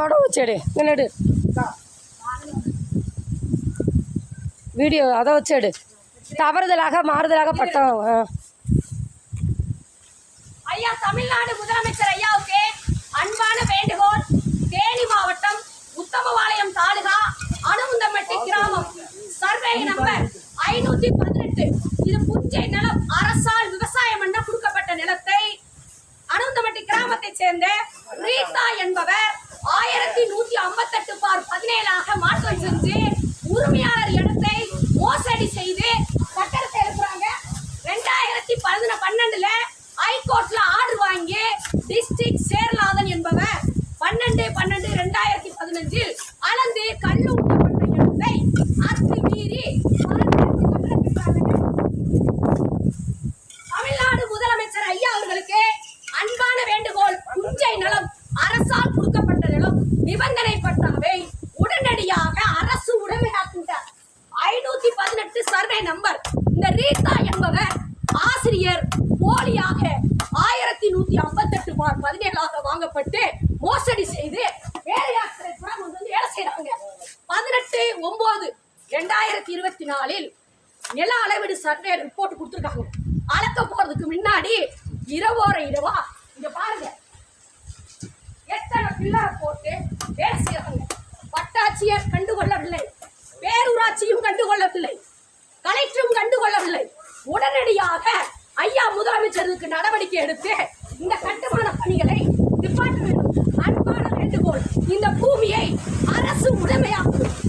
படம் வச்சேடு நின்னுடு வீடியோ அதை வச்சேடு. தவறுதலாக மாறுதலாக பட்டம் ஐயா தமிழ்நாடு முதலமைச்சர் ஐயாவுக்கு அன்பான வேண்டுகோள். தேனி மாவட்டம் உத்தமபாளையம் தாலுகா அணுகுந்தம்பட்டி கிராமம். சர்வே நம்பர் ஐநூத்தி பதினெட்டு. இது புஞ்சை நிலம் அரசால் விவசாயம் பண்ண கொடுக்கப்பட்ட நிலத்தை அணுகுந்தம்பட்டி கிராமத்தைச் சேர்ந்த ரீதா என்பவர் ஆயிரத்தி நூத்தி ஐம்பத்தெட்டு பார் பதினேழாக மாற்றம் செஞ்சு உரிமையாளர் இடத்தை மோசடி செய்து சட்டத்தை எழுப்புறாங்க. ரெண்டாயிரத்தி பதின பன்னெண்டுல ஹைகோர்ட்ல ஆர்டர் வாங்கி டிஸ்ட்ரிக்ட் சேர்லாதன் என்பவர் பன்னெண்டு பன்னெண்டு ரெண்டாயிரத்தி பதினஞ்சில் அளந்து கல்லு ஊட்டப்பட்ட இடத்தை அத்துமீறி பாதுகாத்து கட்டடத்திற்காக தமிழ்நாடு முதலமைச்சர் ஐயா அவர்களுக்கு அன்பான வேண்டுகோள் புஞ்சை நிலம் அரசால் கொடுக்கப்பட்ட நிலம் நிபந்தனை பட்டாவை உடனடியாக அரசு உடைமையாக்குங்க ஐநூத்தி பதினெட்டு சர்வே நம்பர் இந்த ரீதா என்பவர் ஆசிரியர் போலியாக ஆயிரத்தி நூத்தி ஐம்பத்தெட்டு பார் பதினேழாக வாங்கப்பட்டு மோசடி செய்து வேலையாட்களை வந்து வேலை செய்யறாங்க பதினெட்டு ஒன்பது ரெண்டாயிரத்தி இருபத்தி நாலில் நில அளவீடு சர்வே ரிப்போர்ட் கொடுத்துருக்காங்க. அளக்க போறதுக்கு முன்னாடி இரவோர இரவா இங்க பாருங்க. எத்தனை பில்லரை போட்டு வேலை செய்யறாங்க முதலமைச்சருக்கு நடவடிக்கை எடுத்து இந்த கட்டுமான பணிகளை நிப்பாட்ட வேண்டும். அன்பான வேண்டுகோள். இந்த பூமியை அரசு உடைமையாக்கும்.